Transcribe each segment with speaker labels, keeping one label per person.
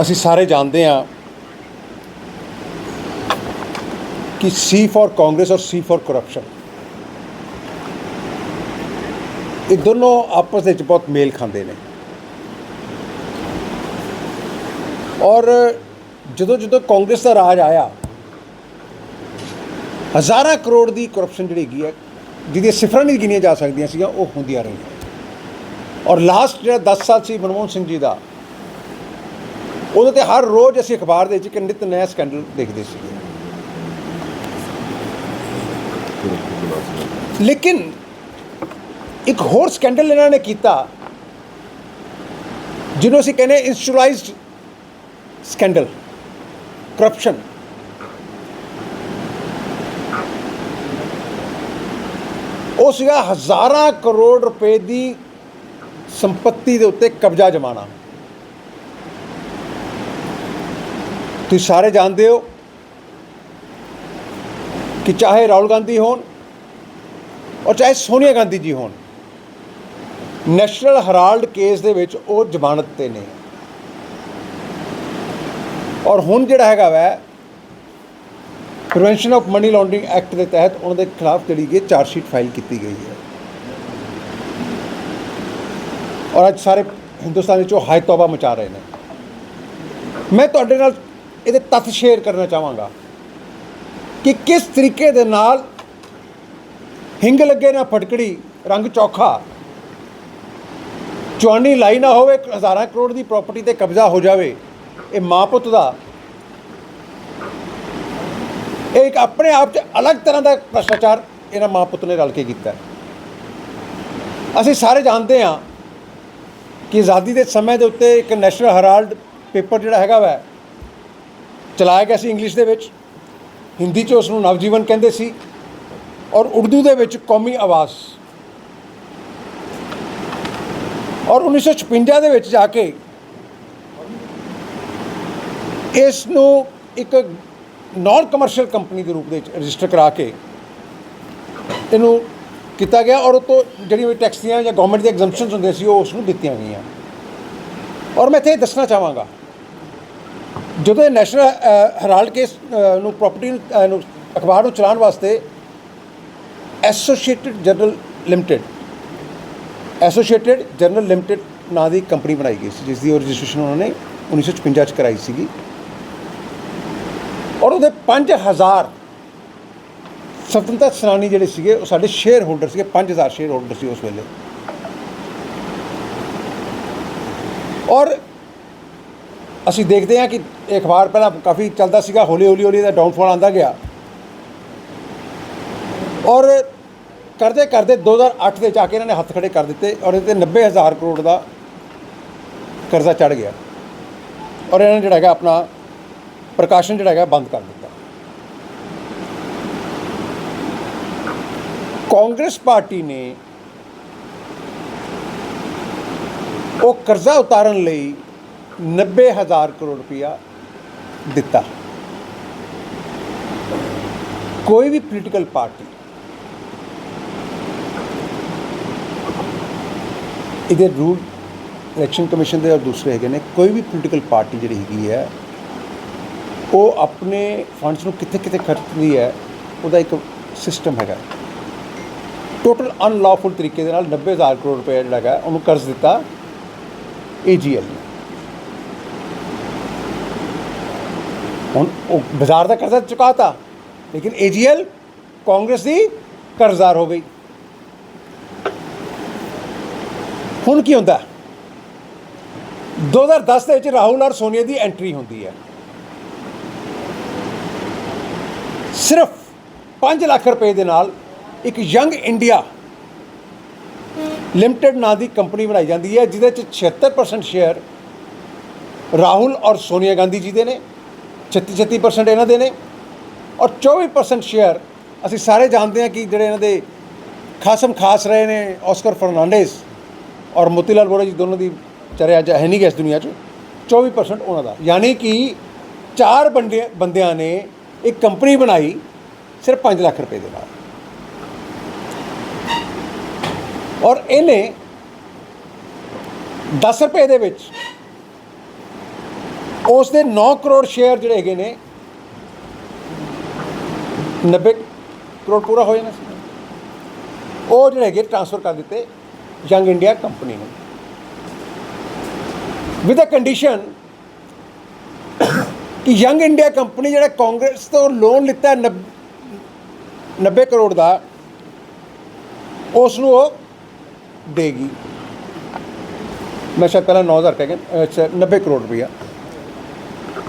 Speaker 1: ਅਸੀਂ ਸਾਰੇ ਜਾਣਦੇ ਹਾਂ ਕਿ ਸੀ ਫॉर ਕਾਂਗਰਸ ਔਰ ਸੀ ਫॉर ਕਰਪਸ਼ਨ ਇਹ ਦੋਨੋਂ ਆਪਸ ਵਿੱਚ ਬਹੁਤ ਮੇਲ ਖਾਂਦੇ ਨੇ। ਔਰ ਜਦੋਂ ਜਦੋਂ ਕਾਂਗਰਸ ਦਾ ਰਾਜ ਆਇਆ, ਹਜ਼ਾਰਾਂ ਕਰੋੜ ਦੀ ਕਰਪਸ਼ਨ ਜਿਹੜੀ ਹੈਗੀ ਹੈ, ਜਿਹਦੀਆਂ ਸਿਫਰਾਂ ਨਹੀਂ ਗਿਣੀਆਂ ਜਾ ਸਕਦੀਆਂ ਸੀਗੀਆਂ, ਉਹ ਹੁੰਦੀਆਂ ਰਹੀਆਂ। ਔਰ ਲਾਸਟ ਜਿਹੜਾ 10 ਸਾਲ ਸੀ ਮਨਮੋਹਨ ਸਿੰਘ ਜੀ ਦਾ ਉਹਦੇ ਤੇ ਹਰ ਰੋਜ਼ ਅਸੀਂ ਅਖਬਾਰ ਦੇ ਵਿੱਚ ਇੱਕ ਨਿਤ ਨਵਾਂ ਸਕੈਂਡਲ ਦੇਖਦੇ ਸੀਗੇ। ਲੇਕਿਨ ਇੱਕ ਹੋਰ ਸਕੈਂਡਲ ਇਹਨਾਂ ਨੇ ਕੀਤਾ, ਜਿਹਨੂੰ ਅਸੀਂ ਕਹਿੰਦੇ ਇੰਸਟੀਟਿਊਲਾਈਜ਼ਡ ਸਕੈਂਡਲ ਕਰਪਸ਼ਨ ਉਹ ਸੀਗਾ ਹਜ਼ਾਰਾਂ ਕਰੋੜ ਰੁਪਏ ਦੀ ਸੰਪਤੀ ਦੇ ਉੱਤੇ ਕਬਜ਼ਾ ਜਮਾਣਾ। ਤੁਸੀਂ ਸਾਰੇ ਜਾਣਦੇ ਹੋ ਕਿ ਚਾਹੇ ਰਾਹੁਲ ਗਾਂਧੀ ਹੋਣ ਔਰ ਚਾਹੇ ਸੋਨੀਆ ਗਾਂਧੀ ਜੀ ਹੋਣ, ਨੈਸ਼ਨਲ ਹਰਾਲਡ ਕੇਸ ਦੇ ਵਿੱਚ ਉਹ ਜ਼ਮਾਨਤ ਤੇ ਨੇ। ਔਰ ਹੁਣ ਜਿਹੜਾ ਹੈਗਾ ਵੈ prevention of money laundering act ਦੇ ਤਹਿਤ ਉਹਨਾਂ ਦੇ ਖਿਲਾਫ ਜਿਹੜੀ ਕਿ ਚਾਰਜ ਸ਼ੀਟ ਫਾਈਲ ਕੀਤੀ ਗਈ ਹੈ। ਔਰ ਅੱਜ ਸਾਰੇ ਹਿੰਦੁਸਤਾਨ ਵਿੱਚ ਉਹ ਹਾਈ ਤੌਬਾ ਮਚਾ ਰਹੇ ਨੇ। ਮੈਂ ਤੁਹਾਡੇ ਨਾਲ ਇਹਦੇ ਤੱਥ ਸ਼ੇਅਰ ਕਰਨਾ ਚਾਹਾਂਗਾ ਕਿ ਕਿਸ ਤਰੀਕੇ ਦੇ ਨਾਲ ਹਿੰਗ ਲੱਗੇ ਨਾ ਫਟਕੜੀ, ਰੰਗ ਚੌਖਾ ਚੁਆਨੀ ਲਾਈ ਨਾ ਹੋਵੇ, ਹਜ਼ਾਰਾਂ ਕਰੋੜ ਦੀ ਪ੍ਰਾਪਰਟੀ ਤੇ ਕਬਜ਼ਾ ਹੋ ਜਾਵੇ, ਇਹ ਮਾਂ ਪੁੱਤ ਦਾ। ਇਹ ਇੱਕ ਆਪਣੇ ਆਪ 'ਚ ਅਲੱਗ ਤਰ੍ਹਾਂ ਦਾ ਭ੍ਰਸ਼ਟਾਚਾਰ ਇਹਨਾਂ ਮਾਂ ਪੁੱਤ ਨੇ ਰਲ ਕੇ ਕੀਤਾ। ਅਸੀਂ ਸਾਰੇ ਜਾਣਦੇ ਹਾਂ ਕਿ ਆਜ਼ਾਦੀ ਦੇ ਸਮੇਂ ਦੇ ਉੱਤੇ ਇੱਕ ਨੈਸ਼ਨਲ ਹੈਰਾਲਡ ਪੇਪਰ ਜਿਹੜਾ ਹੈਗਾ ਵੈ ਚਲਾਇਆ ਗਿਆ ਸੀ ਇੰਗਲਿਸ਼ ਦੇ ਵਿੱਚ। ਹਿੰਦੀ 'ਚ ਉਸ ਨੂੰ ਨਵਜੀਵਨ ਕਹਿੰਦੇ ਸੀ। ਔਰ ਉਰਦੂ ਦੇ ਵਿੱਚ ਕੌਮੀ ਆਵਾਜ਼। ਔਰ 1956 ਦੇ ਵਿੱਚ ਜਾ ਕੇ ਇਸ ਨੂੰ ਇੱਕ ਨਾਨ ਕਮਰਸ਼ੀਅਲ ਕੰਪਨੀ ਦੇ ਰੂਪ ਦੇ ਵਿੱਚ ਰਜਿਸਟਰ ਕਰਾ ਕੇ ਇਹਨੂੰ ਕੀਤਾ ਗਿਆ। ਔਰ ਉਹ ਤੋਂ ਜਿਹੜੀਆਂ ਟੈਕਸ ਦੀਆਂ ਜਾਂ ਗਵਰਨਮੈਂਟ ਦੀਆਂ ਐਗਜ਼ੈਂਪਸ਼ਨਸ ਹੁੰਦੀਆਂ ਸੀ, ਉਹ ਉਸ ਨੂੰ ਦਿੱਤੀਆਂ ਗਈਆਂ। ਔਰ ਮੈਂ ਇੱਥੇ ਇਹ ਦੱਸਣਾ ਚਾਹਾਂਗਾ ਜਦੋਂ ਇਹ ਨੈਸ਼ਨਲ ਹੈਰਾਲਡ ਕੇਸ ਨੂੰ ਪ੍ਰਾਪਰਟੀ ਨੂੰ ਅਖਬਾਰ ਨੂੰ ਚਲਾਉਣ ਵਾਸਤੇ associated journal limited associated journal limited ਨਾਂ ਦੀ ਕੰਪਨੀ ਬਣਾਈ ਗਈ ਸੀ ਜਿਸ ਦੀ ਰਜਿਸਟ੍ਰੇਸ਼ਨ ਉਹਨਾਂ ਨੇ 1956 ਚ ਕਰਾਈ ਸੀਗੀ। ਔਰ ਉਹਦੇ 5000 ਸੁਤੰਤਰ ਸੈਨਾਨੀ ਜਿਹੜੇ ਸੀਗੇ, ਉਹ ਸਾਡੇ ਸ਼ੇਅਰ ਹੋਲਡਰ ਸੀਗੇ 5000 ਸ਼ੇਅਰ ਹੋਲਡਰ ਸੀ ਉਸ ਵੇਲੇ। ਔਰ ਅਸੀਂ ਦੇਖਦੇ ਹਾਂ ਕਿ ਇਹ ਅਖਬਾਰ ਪਹਿਲਾਂ ਕਾਫੀ ਚੱਲਦਾ ਸੀਗਾ ਹੌਲੀ ਹੌਲੀ ਹੌਲੀ ਦਾ ਡਾਊਨਫਾਲ ਆਂਦਾ ਗਿਆ। ਔਰ ਕਰਦੇ ਕਰਦੇ 2008 ਦੇ ਜਾ ਕੇ ਇਹਨਾਂ ਨੇ ਹੱਥ ਖੜੇ ਕਰ ਦਿੱਤੇ ਔਰ ਇਹਦੇ ਤੇ 90000 ਕਰੋੜ ਦਾ ਕਰਜ਼ਾ ਚੜ ਗਿਆ। ਔਰ ਇਹਨਾਂ ਨੇ ਜਿਹੜਾ ਹੈਗਾ ਆਪਣਾ ਪ੍ਰਕਾਸ਼ਨ ਜਿਹੜਾ ਹੈਗਾ ਬੰਦ ਕਰ ਦਿੱਤਾ। ਕਾਂਗਰਸ ਪਾਰਟੀ ਨੇ ਉਹ ਕਰਜ਼ਾ ਉਤਾਰਨ ਲਈ 90000 ਕਰੋੜ ਰੁਪਇਆ ਦਿੱਤਾ। ਕੋਈ ਵੀ ਪੋਲੀਟੀਕਲ ਪਾਰਟੀ ਇਹਦੇ ਰੂਲ ਇਲੈਕਸ਼ਨ ਕਮਿਸ਼ਨ ਦੇ ਔਰ ਦੂਸਰੇ ਹੈਗੇ ਨੇ, ਕੋਈ ਵੀ ਪੋਲੀਟੀਕਲ ਪਾਰਟੀ ਜਿਹੜੀ ਹੈਗੀ ਹੈ, ਉਹ ਆਪਣੇ ਫੰਡਸ ਨੂੰ ਕਿੱਥੇ ਕਿੱਥੇ ਖਰਚਦੀ ਹੈ, ਉਹਦਾ ਇੱਕ ਸਿਸਟਮ ਹੈਗਾ। ਟੋਟਲ ਅਨਲੌਫੁਲ ਤਰੀਕੇ ਦੇ ਨਾਲ 90000 ਕਰੋੜ ਰੁਪਏ ਜਿਹੜਾ ਹੈਗਾ, ਉਹਨੂੰ ਕਰਜ਼ ਦਿੱਤਾ ਏਜੀਐਲ ਨੇ। ਉਹ ਬਾਜ਼ਾਰ ਦਾ ਕਰਜ਼ਾ ਚੁਕਾਤਾ, ਲੇਕਿਨ ਏਜੀਐਲ ਕਾਂਗਰਸ ਦੀ ਕਰਜ਼ਦਾਰ ਹੋ ਗਈ। ਹੁਣ ਕੀ ਹੁੰਦਾ? 2010 ਦੇ ਵਿੱਚ ਰਾਹੁਲ ਔਰ ਸੋਨੀਆ ਦੀ ਐਂਟਰੀ ਹੁੰਦੀ ਹੈ। ਸਿਰਫ 5 ਲੱਖ ਰੁਪਏ ਦੇ ਨਾਲ ਇੱਕ ਯੰਗ ਇੰਡੀਆ ਲਿਮਟਿਡ ਨਾਂ ਦੀ ਕੰਪਨੀ ਬਣਾਈ ਜਾਂਦੀ ਹੈ, ਜਿਹਦੇ ਚ 76% ਸ਼ੇਅਰ ਰਾਹੁਲ ਔਰ ਸੋਨੀਆ ਗਾਂਧੀ ਜੀ ਦੇ ਨੇ। 36 36% ਇਹਨਾਂ ਦੇ ਨੇ ਔਰ 24% ਸ਼ੇਅਰ ਅਸੀਂ ਸਾਰੇ ਜਾਣਦੇ ਹਾਂ ਕਿ ਜਿਹੜੇ ਇਹਨਾਂ ਦੇ ਖਾਸਮ ਖਾਸ ਰਹੇ ਨੇ ਆਸਕਰ ਫਰਨਾਂਡੇਸ ਔਰ ਮੋਤੀਲਾਲ ਵੋਰਾ ਜੀ ਦੋਨੋਂ ਦੀ ਚਰਿਆ ਅੱਜ ਹੈ ਨਹੀਂ ਗਿਆ ਇਸ ਦੁਨੀਆ 'ਚ। 24% ਉਹਨਾਂ ਦਾ। ਯਾਨੀ ਕਿ ਚਾਰ ਬੰਦੇ ਬੰਦਿਆਂ ਨੇ ਇੱਕ ਕੰਪਨੀ ਬਣਾਈ ਸਿਰਫ 5 ਲੱਖ ਰੁਪਏ ਦੇ ਨਾਲ। ਔਰ ਇਹਨੇ 10 ਰੁਪਏ ਦੇ ਵਿੱਚ ਉਸ ਦੇ 9 ਕਰੋੜ ਸ਼ੇਅਰ ਜਿਹੜੇ ਹੈਗੇ ਨੇ 90 ਕਰੋੜ ਪੂਰਾ ਹੋ ਜਾਣਾ ਸੀ। ਉਹ ਜਿਹੜੇ ਹੈਗੇ ਟ੍ਰਾਂਸਫਰ ਕਰ ਦਿੱਤੇ ਯੰਗ ਇੰਡੀਆ ਕੰਪਨੀ ਨੂੰ। ਵਿਦ ਅ ਕੰਡੀਸ਼ਨ ਕਿ ਯੰਗ ਇੰਡੀਆ ਕੰਪਨੀ ਜਿਹੜਾ ਕਾਂਗਰਸ ਤੋਂ ਲੋਨ ਲਿੱਤਾ ਨੱਬ- 90 ਕਰੋੜ ਦਾ ਉਸ ਨੂੰ ਉਹ ਦੇਗੀ। ਮੈਂ ਸ਼ਾਇਦ ਪਹਿਲਾਂ 9000 ਕਹਿ ਗਿਆ ਅੱਛਾ 90 ਕਰੋੜ ਰੁਪਇਆ।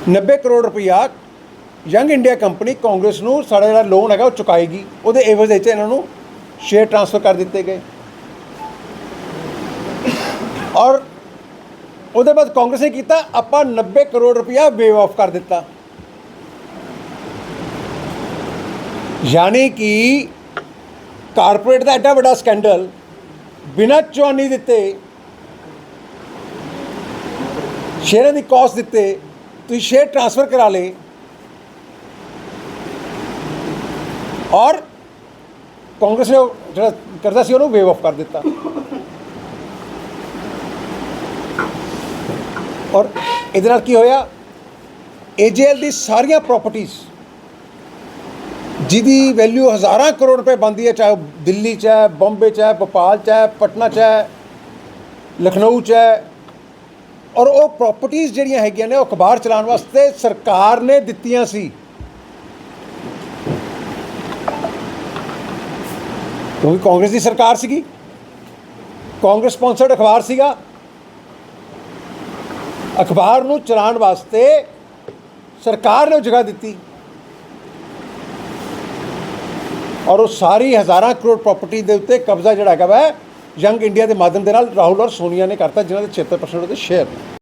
Speaker 1: 90 ਕਰੋੜ ਰੁਪਇਆ ਯੰਗ ਇੰਡੀਆ ਕੰਪਨੀ ਕਾਂਗਰਸ ਨੂੰ ਸਾਡਾ ਜਿਹੜਾ ਲੋਨ ਹੈਗਾ ਉਹ ਚੁਕਾਏਗੀ। ਉਹਦੇ ਏਵਜ਼ ਵਿੱਚ ਇਹਨਾਂ ਨੂੰ ਸ਼ੇਅਰ ਟ੍ਰਾਂਸਫਰ ਕਰ ਦਿੱਤੇ ਗਏ। ਔਰ ਉਹਦੇ ਬਾਅਦ ਕਾਂਗਰਸ ਨੇ ਕੀਤਾ, ਆਪਾਂ 90 ਕਰੋੜ ਰੁਪਇਆ ਵੇਵ ਆਫ ਕਰ ਦਿੱਤਾ। ਯਾਨੀ ਕਿ ਕਾਰਪੋਰੇਟ ਦਾ ਐਡਾ ਵੱਡਾ ਸਕੈਂਡਲ ਬਿਨਾਂ ਚੁਆਨੀ ਦਿੱਤੇ, ਸ਼ੇਅਰਾਂ ਦੀ ਕਾਸਟ ਦਿੱਤੇ ਤੁਸੀਂ ਸ਼ੇਅਰ ਟ੍ਰਾਂਸਫਰ ਕਰਾ ਲਏ। ਔਰ ਕਾਂਗਰਸ ਨੇ ਉਹ ਜਿਹੜਾ ਕਰਜ਼ਾ ਸੀ, ਉਹਨੂੰ ਵੇਵ ਆਫ ਕਰ ਦਿੱਤਾ। ਔਰ ਇਹਦੇ ਨਾਲ ਕੀ ਹੋਇਆ? ਏਜੀਐਲ ਦੀ ਸਾਰੀਆਂ ਪ੍ਰਾਪਰਟੀਆਂ ਜਿਹਦੀ ਵੈਲਿਊ ਹਜ਼ਾਰਾਂ ਕਰੋੜ ਰੁਪਏ ਬਣਦੀ ਹੈ, ਚਾਹੇ ਉਹ ਦਿੱਲੀ ਚ ਹੈ, ਬੰਬੇ ਚ ਹੈ, ਭੋਪਾਲ ਚ ਹੈ, ਪਟਨਾ ਚ ਹੈ, ਲਖਨਊ ਚ ਹੈ ਔਰ ਉਹ ਪ੍ਰਾਪਰਟੀਆਂ ਜਿਹੜੀਆਂ ਹੈਗੀਆਂ ਨੇ ਉਹ ਅਖਬਾਰ ਚਲਾਉਣ ਵਾਸਤੇ ਸਰਕਾਰ ਨੇ ਦਿੱਤੀਆਂ ਸੀ। ਕਿਉਂਕਿ ਕਾਂਗਰਸ ਦੀ ਸਰਕਾਰ ਸੀਗੀ। ਕਾਂਗਰਸ ਸਪਾਂਸਰਡ ਅਖਬਾਰ ਸੀਗਾ। ਅਖਬਾਰ ਨੂੰ ਚਲਾਉਣ ਵਾਸਤੇ ਸਰਕਾਰ ਨੇ ਉਹ ਜਗ੍ਹਾ ਦਿੱਤੀ। ਔਰ ਉਹ ਸਾਰੀ ਹਜ਼ਾਰਾਂ ਕਰੋੜ ਪ੍ਰਾਪਰਟੀ ਦੇ ਉੱਤੇ ਕਬਜ਼ਾ ਜਿਹੜਾ ਹੈਗਾ ਵਾ ਯੰਗ ਇੰਡੀਆ ਦੇ ਮਾਧਿਅਮ ਦੇ ਨਾਲ ਰਾਹੁਲ ਔਰ ਸੋਨੀਆ ਨੇ ਕਰਤਾ ਜਿਨ੍ਹਾਂ ਦੇ 76% ਉਹਦੇ ਸ਼ੇਅਰ ਨੇ।